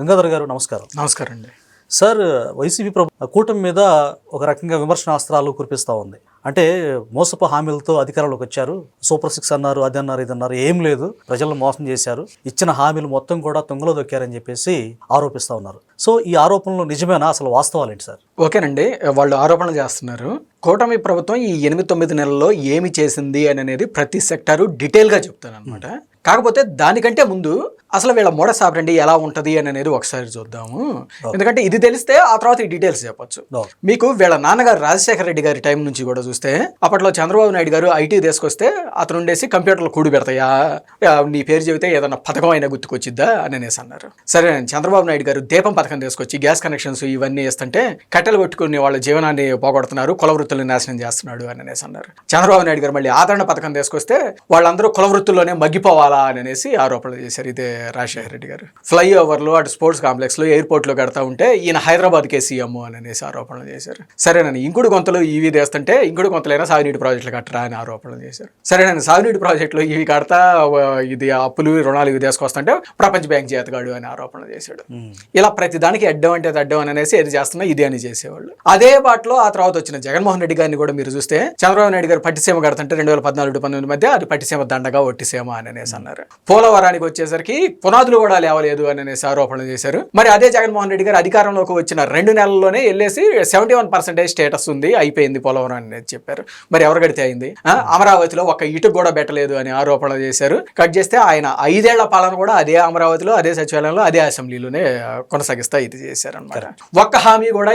గంగాధర్ గారు నమస్కారం. నమస్కారం అండి. సార్ వైసీపీ ప్రభు కూటమి మీద ఒక రకంగా విమర్శనాస్త్రాలు కురిపిస్తూ ఉంది. అంటే మోసపు హామీలతో అధికారంలోకి వచ్చారు. సూపర్ సిక్స్ అన్నారు అది అన్నారు ఇది అన్నారు ఏం లేదు. ప్రజలను మోసం చేశారు. ఇచ్చిన హామీలు మొత్తం కూడా తుంగలో దొక్కారని చెప్పేసి ఆరోపిస్తూ ఉన్నారు. సో ఈ ఆరోపణలు నిజమేనా? అసలు వాస్తవాలు ఏంటి సార్? ఓకేనండి. వాళ్ళు ఆరోపణలు చేస్తున్నారు. కూటమి ప్రభుత్వం ఈ ఎనిమిది తొమ్మిది నెలల్లో ఏమి చేసింది అని అనేది ప్రతి సెక్టారు డీటెయిల్గా చెప్తాను అనమాట కాకపోతే దానికంటే ముందు అసలు వీళ్ళ మోడస్ ఆపరండి ఎలా ఉంటుంది అని అనేది ఒకసారి చూద్దాము. ఎందుకంటే ఇది తెలిస్తే ఆ తర్వాత ఈ డీటెయిల్స్ చెప్పొచ్చు. మీకు వీళ్ళ నాన్నగారు రాజశేఖర రెడ్డి గారి టైం నుంచి కూడా చూస్తే అప్పట్లో చంద్రబాబు నాయుడు గారు ఐటీ తీసుకొస్తే అతను ఉండేసి కంప్యూటర్లో కూడి పెడతాయా? నీ పేరు చెబితే ఏదన్నా పథకం అయినా గుర్తుకొచ్చిద్దా? అని అనేసి అన్నారు. సరే చంద్రబాబు నాయుడు గారు దీపం పథకం తీసుకొచ్చి గ్యాస్ కనెక్షన్స్ ఇవన్నీ ఇస్తుంటే కట్టెలు కొట్టుకుని వాళ్ళ జీవనాన్ని పోగొడుతున్నారు కుల వృత్తులను నాశనం చేస్తున్నాడు అని అనేసి అన్నారు. చంద్రబాబు నాయుడు గారు మళ్ళీ ఆదరణ పథకం తీసుకొస్తే వాళ్ళందరూ కుల వృత్తుల్లోనే మగ్గిపోవాలా అని అనేసి ఆరోపణలు చేశారు. ఇదే రాజశేఖర రెడ్డి గారు. ఫ్లై ఓవర్లు అటు స్పోర్ట్స్ కాంప్లెక్స్లో ఎయిర్పోర్ట్లో కడతా ఉంటే ఈయన హైదరాబాద్ కే సీఎం అని అనేసి ఆరోపణలు చేశారు. సరేనని ఇంకుడు గొంతలు ఇవి తెస్తుంటే ఇంకుడు గొంతలైనా సాగునీటి ప్రాజెక్టులు కట్టరా అని ఆరోపణలు చేశారు. సరేనని సాగునీటి ప్రాజెక్టులు ఇవి కడతా ఇది అప్పులు రుణాలు ఇవి తీసుకొస్తుంటే ప్రపంచ బ్యాంక్ చేతగాడు అని ఆరోపణలు చేశాడు. ఇలా ప్రతి దానికి అడ్డం అంటే అడ్డం అని అనేసి ఏది చేస్తున్నా ఇది అని చేసేవాళ్ళు. అదే బాటలో ఆ తర్వాత వచ్చిన జగన్మోహన్ రెడ్డి గారిని కూడా మీరు చూస్తే చంద్రబాబు నాయుడు గారు పట్టిసీమ కడుతుంటే రెండు వేల పద్నాలుగు పంతొమ్మిది మధ్య అది పట్టిసీమ దండగా ఒట్టిసీమ అని అనేసి అన్నారు. పోలవరానికి వచ్చేసరికి పునాదులు కూడా లేవలేదు అని అనేసి ఆరోపణలు చేశారు. మరి అదే జగన్మోహన్ రెడ్డి గారు అధికారంలోకి వచ్చిన రెండు నెలల్లోనే వెళ్ళేసి సెవెంటీ వన్ పర్సెంటేజ్ స్టేటస్ ఉంది అయిపోయింది పోలవరం అనేది చెప్పారు. మరి ఎవరు కడితే అయింది? అమరావతిలో ఒక ఇటుకు కూడా పెట్టలేదు అని ఆరోపణలు చేశారు. కట్ చేస్తే ఆయన ఐదేళ్ళ పాలన కూడా అదే అమరావతిలో అదే సచివాలయంలో అదే అసెంబ్లీలోనే కొనసాగిస్తా ఇది చేశారు అనమాట ఒక్క హామీ కూడా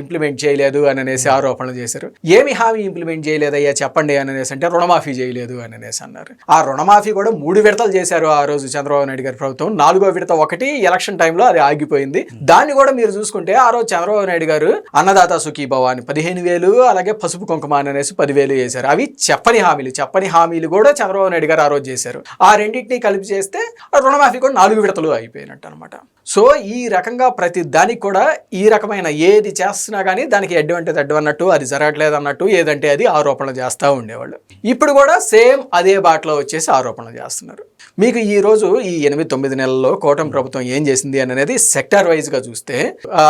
ఇంప్లిమెంట్ చేయలేదు అని అనేసి ఆరోపణలు చేశారు. ఏమి హామీ ఇంప్లిమెంట్ చేయలేదయ్యా చెప్పండి అని అనేసి అంటే రుణమాఫీ చేయలేదు అని అనేసి అన్నారు. ఆ రుణమాఫీ కూడా మూడు విడతలు చేశారు ఆ రోజు చంద్రబాబు నాయుడు గారి. ప్రభుత్వం నాలుగో విడత ఒకటి ఎలక్షన్ టైంలో అది ఆగిపోయింది. దాన్ని కూడా మీరు చూసుకుంటే ఆ రోజు చంద్రబాబు నాయుడు గారు అన్నదాత సుఖీభవ అని పదిహేను వేలు అలాగే పసుపు కుంకుమ అని అనేసి పదివేలు చేశారు అవి చెప్పని హామీలు చెప్పని హామీలు కూడా చంద్రబాబు నాయుడు గారు ఆ రోజు చేశారు. ఆ రెండింటిని కలిపి చేస్తే ఆ రుణమాఫీ కూడా నాలుగు విడతలు అయిపోయినట్టు అనమాట సో ఈ రకంగా ప్రతి దానికి కూడా ఈ రకమైన ఏది చేస్తున్నా కానీ దానికి అడ్వాంటేజ్ అంటే అడ్డు అన్నట్టు అది జరగట్లేదు అన్నట్టు ఏదంటే అది ఆరోపణలు చేస్తూ ఉండేవాళ్ళు. ఇప్పుడు కూడా సేమ్ అదే బాటలో వచ్చేసి ఆరోపణలు చేస్తున్నారు. మీకు ఈ రోజు ఈ ఎనిమిది తొమ్మిది నెలల్లో కూటమి ప్రభుత్వం ఏం చేసింది అని అనేది సెక్టార్ వైజ్గా చూస్తే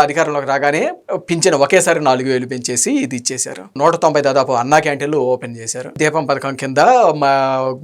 అధికారంలోకి రాగానే పింఛన్ ఒకేసారి నాలుగు వేలు పెంచేసి ఇది ఇచ్చేశారు. నూట తొంభై దాదాపు అన్నా క్యాంటీన్లు ఓపెన్ చేశారు. దీపం పథకం కింద మా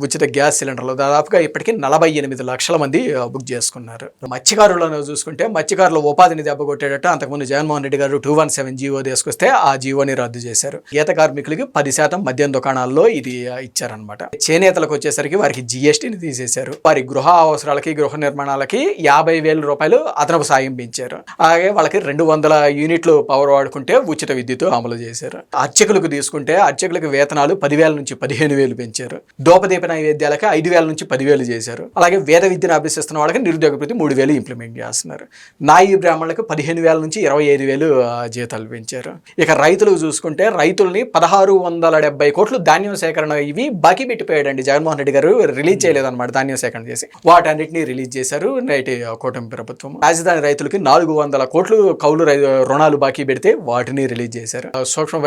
ఉచిత గ్యాస్ సిలిండర్లు దాదాపుగా ఇప్పటికీ నలభై ఎనిమిది లక్షల మంది బుక్ చేసుకున్నారు. మత్స్యకారులను చూసుకుంటే మత్స్యకారుల ఉపాధిని దెబ్బ కొట్టేటట్టు అంతకుముందు జగన్మోహన్ రెడ్డి గారు టూ వన్ సెవెన్ జీవో తీసుకొస్తే ఆ జీవోని రద్దు చేశారు. గీత కార్మికులకి పది శాతం మద్యం దుకాణాల్లో ఇది ఇచ్చారనమాట చేనేతలకు వచ్చేసరికి వారికి జీఎస్టీని తీసేశారు. వారి గృహ అవసరాలకి గృహ నిర్మాణాలకి యాభై వేల రూపాయలు అదనపు సాయం పెంచారు. అలాగే వాళ్ళకి రెండు వందల యూనిట్లు పవర్ వాడుకుంటే ఉచిత విద్యుత్ అమలు చేశారు. అర్చకులకు తీసుకుంటే అర్చకులకు వేతనాలు పదివేల నుంచి పదిహేను వేలు పెంచారు. దోపదీప నైవేద్యాలకి ఐదు వేల నుంచి పదివేలు చేశారు. అలాగే వేద విద్యను అభ్యసిస్తున్న వాళ్ళకి నిరుద్యోగ ప్రతి మూడు వేలు ఇంప్లిమెంట్ చేస్తున్నారు. నాయి బ్రాహ్మణులకు పదిహేను వేల నుంచి ఇరవై ఐదు వేలు జీతాలు పెంచారు. ఇక రైతులకు చూసుకుంటే రైతుల్ని పదహారు వందల డెబ్బై కోట్లు ధాన్యం సేకరణ ఇవి బాకీ పెట్టిపోయాడండి జగన్మోహన్ రెడ్డి గారు. రిలీజ్ చేయలేదన్నమాట దాన్ని ధాన్యం సేకరణ చేసి వాటన్నిటిని రిలీజ్ చేశారు నేటి కూటమి ప్రభుత్వం. రాజధాని రైతులకి నాలుగు వందల కోట్లు కౌలు రుణాలు బాకీ పెడితే వాటిని రిలీజ్ చేశారు. సూక్ష్మ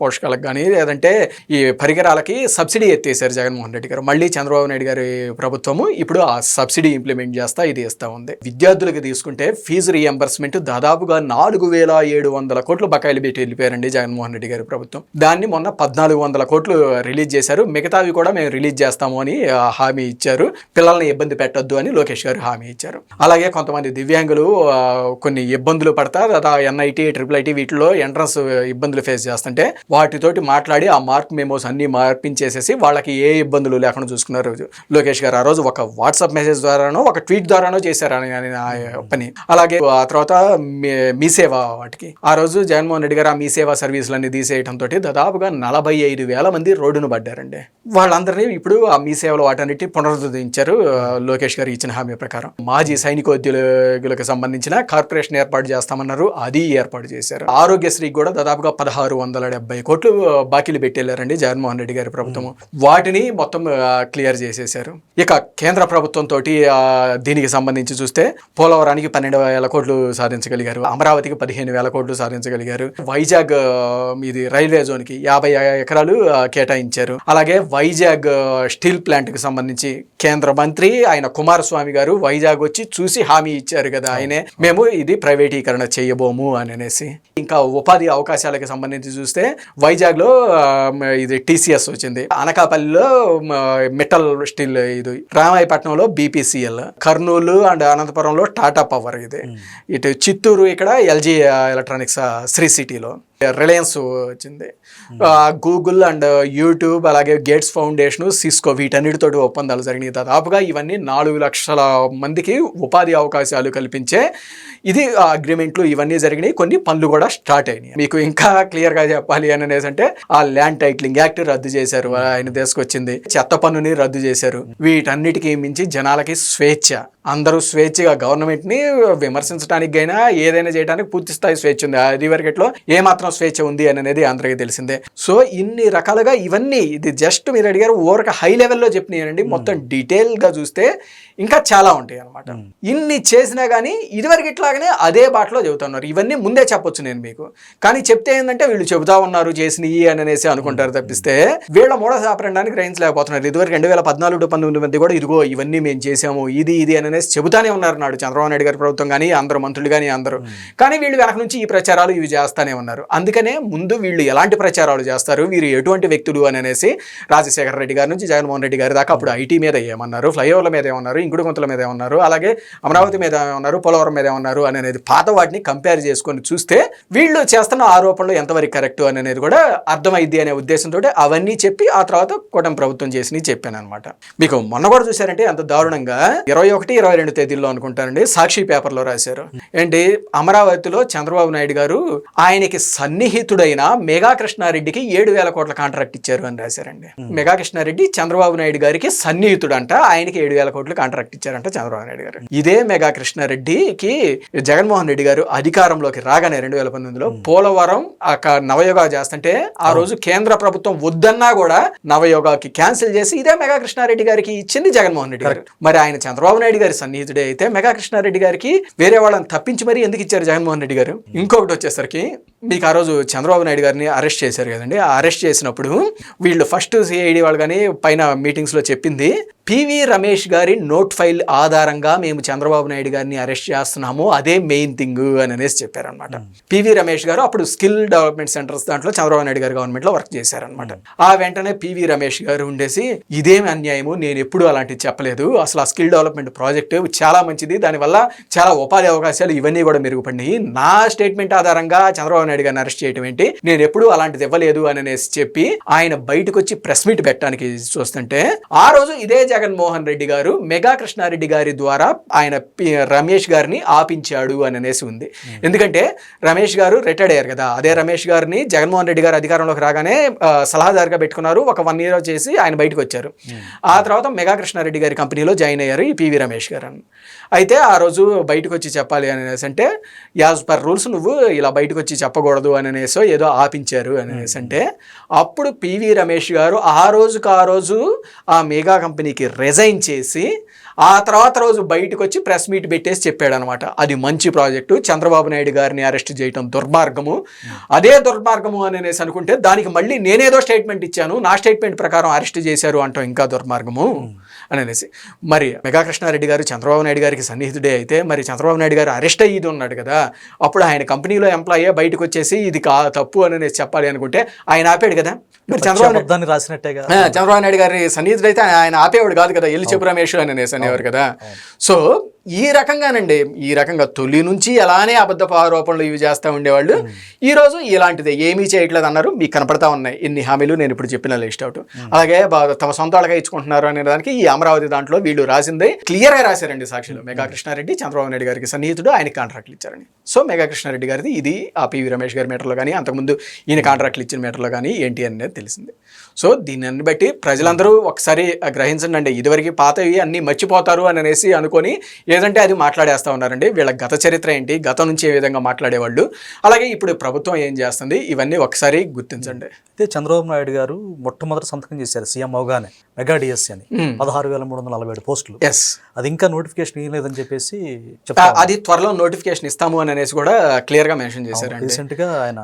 పోషకాలకు కానీ లేదంటే ఈ పరికరాలకి సబ్సిడీ ఎత్తేసారు జగన్మోహన్ రెడ్డి గారు. మళ్ళీ చంద్రబాబు నాయుడు గారి ప్రభుత్వము ఇప్పుడు ఆ సబ్సిడీ ఇంప్లిమెంట్ చేస్తా ఇది ఇస్తా ఉంది. విద్యార్థులకు తీసుకుంటే ఫీజు రీఎంబర్స్మెంట్ దాదాపుగా నాలుగు వేల ఏడు వందల కోట్లు బకాయిలు పెట్టి వెళ్ళిపోయారండి జగన్మోహన్ రెడ్డి గారి ప్రభుత్వం. దాన్ని మొన్న పద్నాలుగు వందల కోట్లు రిలీజ్ చేశారు. మిగతావి కూడా మేము రిలీజ్ చేస్తాము అని హామీ ఇచ్చారు. పిల్లల్ని ఇబ్బంది పెట్టొద్దు అని లోకేష్ గారు హామీ ఇచ్చారు. అలాగే కొంతమంది దివ్యాంగులు కొన్ని ఇబ్బందులు పడతా ఎన్ఐటి ట్రిపుల్ ఐటీ వీటిలో ఎంట్రన్స్ ఇబ్బందులు ఫేస్ చేస్తుంటే వాటితోటి మాట్లాడి ఆ మార్క్ మెమోస్ అన్ని మార్పించేసేసి వాళ్ళకి ఏ ఇబ్బందులు లేకుండా చూసుకున్నారు లోకేష్ గారు. ఆ రోజు ఒక వాట్సాప్ మెసేజ్ ద్వారానో ఒక ట్వీట్ ద్వారానో చేశారు అని ఆ పని. అలాగే ఆ తర్వాత మీ- మీ సేవ వాటికి. ఆ రోజు జగన్మోహన్ రెడ్డి గారు ఆ మీ సేవ సర్వీసులన్నీ తీసేయడంతో దాదాపుగా నలభై ఐదు వేల మంది రోడ్డును పడ్డారండి. వాళ్ళందరినీ ఇప్పుడు ఆ మీ సేవలు వాటన్నిటి పునరుద్ధరించారు ఆ, లోకేష్ గారు ఇచ్చిన హామీ ప్రకారం. మాజీ సైనికోద్యోగులకు సంబంధించిన కార్పొరేషన్ ఏర్పాటు చేస్తామన్నారు. అది ఏర్పాటు చేశారు. ఆరోగ్యశ్రీకి కూడా దాదాపుగా పదహారు వందల డెబ్బై కోట్లు బాకీలు పెట్టేళ్ళారండి జగన్మోహన్ రెడ్డి గారి ప్రభుత్వం. వాటిని మొత్తం క్లియర్ చేసేశారు. ఇక కేంద్ర ప్రభుత్వం తోటి దీనికి సంబంధించి చూస్తే పోలవరానికి పన్నెండు వేల కోట్లు సాధించగలిగారు. అమరావతికి పదిహేను వేల కోట్లు సాధించగలిగారు. వైజాగ్ ఇది రైల్వే జోన్కి యాభై ఎకరాలు కేటాయించారు. అలాగే వైజాగ్ స్టీల్ ప్లాంట్కి సంబంధించి కేంద్ర మంత్రి ఆయన కుమారస్వామి గారు వైజాగ్ వచ్చి చూసి హామీ ఇచ్చారు కదా ఆయనే. మేము ఇది ప్రైవేటీకరణ చేయబోము అని అనేసి. ఇంకా ఉపాధి అవకాశాలకు సంబంధించి చూస్తే వైజాగ్లో ఇది టీసీఎస్ వచ్చింది. అనకాపల్లిలో మెటల్ స్టీల్ ఇది. రామాయపట్నంలో బీపీసీఎల్. కర్నూలు అండ్ అనంతపురంలో టాటా పవర్ ఇది. ఇటు చిత్తూరు ఇక్కడ ఎల్జీ ఎలక్ట్రానిక్స్ శ్రీ సిటీలో. రిలయన్స్ వచ్చింది. గూగుల్ అండ్ యూట్యూబ్ అలాగే గేట్స్ ఫౌండేషన్ సిస్కో వీటన్నిటితోటి ఒప్పందాలు జరిగినాయి. దాదాపుగా ఇవన్నీ నాలుగు లక్షల మందికి ఉపాధి అవకాశాలు కల్పించే ఇది అగ్రిమెంట్లు ఇవన్నీ జరిగినాయి. కొన్ని పనులు కూడా స్టార్ట్ అయినాయి. మీకు ఇంకా క్లియర్గా చెప్పాలి అని అనేసి అంటే ఆ ల్యాండ్ టైటిలింగ్ యాక్ట్ రద్దు చేశారు. ఆయన తీసుకొచ్చింది. చెత్త పన్నుని రద్దు చేశారు. వీటన్నిటికీ మించి జనాలకి స్వేచ్ఛ. అందరూ స్వేచ్ఛగా గవర్నమెంట్ని విమర్శించడానికి అయినా ఏదైనా చేయడానికి పూర్తి స్థాయి స్వేచ్ఛ ఉంది. అది వరకట్లో ఏ మాత్రం స్వేచ్ఛ ఉంది అని అనేది అందరికీ తెలిసిందే. సో ఇన్ని రకాలుగా ఇవన్నీ ఇది జస్ట్ మీరు అడిగారు ఓరక హై లెవెల్లో చెప్పినాయండి. మొత్తం డీటెయిల్గా చూస్తే ఇంకా చాలా ఉంటాయి అనమాట ఇన్ని చేసినా కానీ ఇదివరకు ఇట్లాగనే అదే బాటలో చెబుతున్నారు. ఇవన్నీ ముందే చెప్పొచ్చు నేను మీకు. కానీ చెప్తే ఏంటంటే వీళ్ళు చెబుతా ఉన్నారు చేసినవి అని అనేసి అనుకుంటారు తప్పిస్తే వీళ్ళ మూడ సాపరడానికి గ్రహించలేకపోతున్నారు ఇదివరకు రెండు వేల పద్నాలుగు పంతొమ్మిది మంది కూడా ఇదిగో ఇవన్నీ మేము చేసాము ఇది ఇది అని అనేసి చెబుతానే ఉన్నారు నాడు చంద్రబాబు నాయుడు గారి ప్రభుత్వం కానీ అందరూ మంత్రులు కానీ అందరూ. కానీ వీళ్ళు వెనక నుంచి ఈ ప్రచారాలు ఇవి చేస్తానే ఉన్నారు. అందుకనే ముందు వీళ్ళు ఎలాంటి ప్రచారాలు చేస్తారు? వీరు ఎటువంటి వ్యక్తులు అని అనేసి రాజశేఖర రెడ్డి గారి నుంచి జగన్మోహన్ రెడ్డి గారి దాకా అప్పుడు ఐటీ మీద ఏమన్నారు? ఫ్లైఓవర్ల మీద ఏమన్నారు? ఇంకుడు గుంతల మీద ఏమన్నారు? అలాగే అమరావతి మీద ఏమన్నారు? పోలవరం మీద ఏమన్నారు? అని అనేది పాత వాటిని కంపేర్ చేసుకొని చూస్తే వీళ్ళు చేస్తున్న ఆరోపణలు ఎంతవరకు కరెక్ట్ అని అనేది కూడా అర్థమైద్ది అనే ఉద్దేశంతో అవన్నీ చెప్పి ఆ తర్వాత కూటమి ప్రభుత్వం చేసి చెప్పాను అనమాట మీకు మొన్న కూడా చూసారంటే అంత దారుణంగా ఇరవై ఒకటి ఇరవై రెండు తేదీల్లో అనుకుంటానండి సాక్షి పేపర్లో రాశారు. ఏంటి? అమరావతిలో చంద్రబాబు నాయుడు గారు ఆయనకి సన్నిహితుడైన మెగా కృష్ణారెడ్డికి ఏడు వేల కోట్ల కాంట్రాక్ట్ ఇచ్చారు అని రాశారండి. మెగా కృష్ణారెడ్డి చంద్రబాబు నాయుడు గారికి సన్నిహితుడంట ఆయనకి ఏడు వేల కోట్ల కాంట్రాక్ట్ ఇచ్చారంట చంద్రబాబు నాయుడు గారు. ఇదే మెగా కృష్ణారెడ్డికి జగన్మోహన్ రెడ్డి గారు అధికారంలోకి రాగానే రెండు వేల పంతొమ్మిదిలో పోలవరం నవయోగా చేస్తుంటే ఆ రోజు కేంద్ర ప్రభుత్వం వద్దన్నా కూడా నవయోగాకి క్యాన్సిల్ చేసి ఇదే మెగా కృష్ణారెడ్డి గారికి ఇచ్చింది జగన్మోహన్ రెడ్డి గారు. మరి ఆయన చంద్రబాబు నాయుడు గారి సన్నిహితుడే అయితే మెగా కృష్ణారెడ్డి గారికి వేరే వాళ్ళని తప్పించి మరీ ఎందుకు ఇచ్చారు జగన్మోహన్ రెడ్డి గారు? ఇంకొకటి వచ్చేసరికి మీకు ఆ రోజు చంద్రబాబు నాయుడు గారిని అరెస్ట్ చేశారు కదండి. ఆ అరెస్ట్ చేసినప్పుడు వీళ్ళు ఫస్ట్ సిఐడి వాళ్ళు కానీ పైన మీటింగ్స్లో చెప్పింది పివి రమేష్ గారి నోట్ ఫైల్ ఆధారంగా మేము చంద్రబాబు నాయుడు గారిని అరెస్ట్ చేస్తున్నాము అదే మెయిన్ థింగ్ అని అనేసి చెప్పారనమాట పివి రమేష్ గారు అప్పుడు స్కిల్ డెవలప్మెంట్ సెంటర్స్ దాంట్లో చంద్రబాబు నాయుడు గారు గవర్నమెంట్లో వర్క్ చేశారనమాట ఆ వెంటనే పివి రమేష్ గారు ఉండేసి ఇదేమి అన్యాయము? నేను ఎప్పుడు అలాంటివి చెప్పలేదు. అసలు ఆ స్కిల్ డెవలప్మెంట్ ప్రాజెక్ట్ చాలా మంచిది. దానివల్ల చాలా ఉపాధి అవకాశాలు ఇవన్నీ కూడా మెరుగుపడినాయి. నా స్టేట్మెంట్ ఆధారంగా చంద్రబాబు నాయుడు గారిని అరెస్ట్ చేయడం ఏంటి? నేను ఎప్పుడు అలాంటిది ఇవ్వలేదు అని అనేసి చెప్పి ఆయన బయటకు వచ్చి ప్రెస్ మీట్ పెట్టడానికి చూస్తుంటే ఆ రోజు ఇదే జగన్మోహన్ రెడ్డి గారు మెగా కృష్ణారెడ్డి గారి ద్వారా ఆయన రమేష్ గారిని ఆపించాడు అని అనేసి ఉంది. ఎందుకంటే రమేష్ గారు రిటైర్డ్ అయ్యారు కదా. అదే రమేష్ గారిని జగన్మోహన్ రెడ్డి గారు అధికారంలోకి రాగానే సలహాదారుగా పెట్టుకున్నారు. ఒక వన్ ఇయర్ చేసి ఆయన బయటకు వచ్చారు. ఆ తర్వాత మెగా కృష్ణారెడ్డి గారి కంపెనీలో జాయిన్ అయ్యారు ఈ పివి రమేష్ గారు అని. అయితే ఆ రోజు బయటకు వచ్చి చెప్పాలి అని అనేసి అంటే యాజ్ పర్ రూల్స్ నువ్వు ఇలా బయటకు వచ్చి చెప్పకూడదు అని అనేసో ఏదో ఆపించారు అని అనేసి అంటే అప్పుడు పివి రమేష్ గారు ఆ రోజుకు ఆ రోజు ఆ మెగా కంపెనీకి రిజైన్ చేసి ఆ తర్వాత రోజు బయటకు వచ్చి ప్రెస్ మీట్ పెట్టేసి చెప్పాడు అనమాట అది మంచి ప్రాజెక్టు చంద్రబాబు నాయుడు గారిని అరెస్ట్ చేయటం దుర్మార్గము. అదే దుర్మార్గము అని అనేసి అనుకుంటే దానికి మళ్ళీ నేనేదో స్టేట్మెంట్ ఇచ్చాను. నా స్టేట్మెంట్ ప్రకారం అరెస్ట్ చేశారు అంటాం. ఇంకా దుర్మార్గము. Hmm. అని అనేసి. మరి మెగా కృష్ణారెడ్డి గారు చంద్రబాబు నాయుడు గారికి సన్నిహితుడే అయితే మరి చంద్రబాబు నాయుడు గారు అరెస్ట్ అయ్యి ఉన్నాడు కదా అప్పుడు ఆయన కంపెనీలో ఎంప్లాయీ బయటకు వచ్చేసి ఇది కా తప్పు అని అనేసి చెప్పాలి అనుకుంటే ఆయన ఆపాడు కదా. మరి చంద్రబాబు రాసినట్టేగా ఆ, చంద్రబాబు నాయుడు గారి సన్నిహితుడు అయితే ఆయన ఆపేవాడు కాదు కదా ఎల్లి చెప్పు రమేష్ అని అనేసి అనేవారు కదా. సో ఈ రకంగానండి ఈ రకంగా తొలి నుంచి అలానే అబద్ధపు ఆరోపణలు ఇవి చేస్తూ ఉండేవాళ్ళు. ఈ రోజు ఇలాంటిదే ఏమీ చేయట్లేదు అన్నారు. మీకు కనపడతా ఉన్నాయి. ఇన్ని హామీలు నేను ఇప్పుడు చెప్పిన లిస్ట్ అవుట్. అలాగే బా- తమ సొంత వాళ్ళగా ఇచ్చుకుంటున్నారు అనే దానికి ఈ అమరావతి దాంట్లో వీళ్ళు రాసింది క్లియర్గా రాశారండి సాక్షిలో. మెగా కృష్ణారెడ్డి చంద్రబాబు నాయుడు గారికి సన్నిహితుడు. ఆయన కాంట్రాక్ట్లు ఇచ్చారండి సో మెగా కృష్ణారెడ్డి గారిది ఇది ఆ పివి రమేష్ గారి మీటర్లో కానీ అంతకుముందు ఈయన కాంట్రాక్ట్లు ఇచ్చిన మీటర్లో కానీ ఏంటి అనేది తెలిసింది. సో దీన్ని బట్టి ప్రజలందరూ ఒకసారి గ్రహించండి అండి ఇదివరకు పాతవి అన్ని మర్చిపోతారు అని అనేసి అనుకొని ఏదంటే అది మాట్లాడేస్తా ఉన్నారండి. వీళ్ళ గత చరిత్ర ఏంటి గతం నుంచి ఏ విధంగా మాట్లాడేవాళ్ళు అలాగే ఇప్పుడు ప్రభుత్వం ఏం చేస్తుంది ఇవన్నీ ఒకసారి గుర్తించండి. అయితే చంద్రబాబు నాయుడు గారు మొట్టమొదటి సంతకం చేశారు సీఎం అవగానే మెగా డిఎస్సీ అని. పదహారు వేల మూడు వందల నలభై ఏడు పోస్టులు. ఎస్ అది ఇంకా నోటిఫికేషన్ ఇవ్వలేదని చెప్పేసి అది త్వరలో నోటిఫికేషన్ ఇస్తాము అని అనేసి కూడా క్లియర్గా మెన్షన్ చేశారండి. రీసెంట్గా ఆయన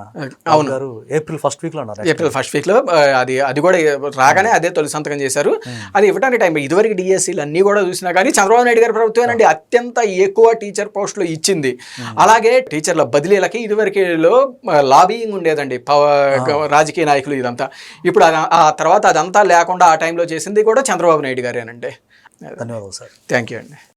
అవును. గారు ఏప్రిల్ ఫస్ట్ వీక్లో అన్నారు ఏప్రిల్ ఫస్ట్ వీక్లో అది అది కూడా రాగానే అదే తొలి సంతకం చేశారు. అది ఇవ్వడానికి టైం ఇదివరకు డిఎస్సీలు అన్ని కూడా చూసినా కానీ చంద్రబాబు నాయుడు గారి ప్రభుత్వమేనండి. అత్యంత ఎక్కువ టీచర్ పోస్టులు ఇచ్చింది. అలాగే టీచర్ల బదిలీలకి ఇదివరకులో లాబింగ్ ఉండేదండి. పవ- రాజకీయ నాయకులు ఇదంతా. ఇప్పుడు ఆ తర్వాత అదంతా లేకుండా ఆ టైంలో చేసింది కూడా చంద్రబాబు నాయుడు గారేనండి. ధన్యవాదాలు సార్. థ్యాంక్ యూ అండి.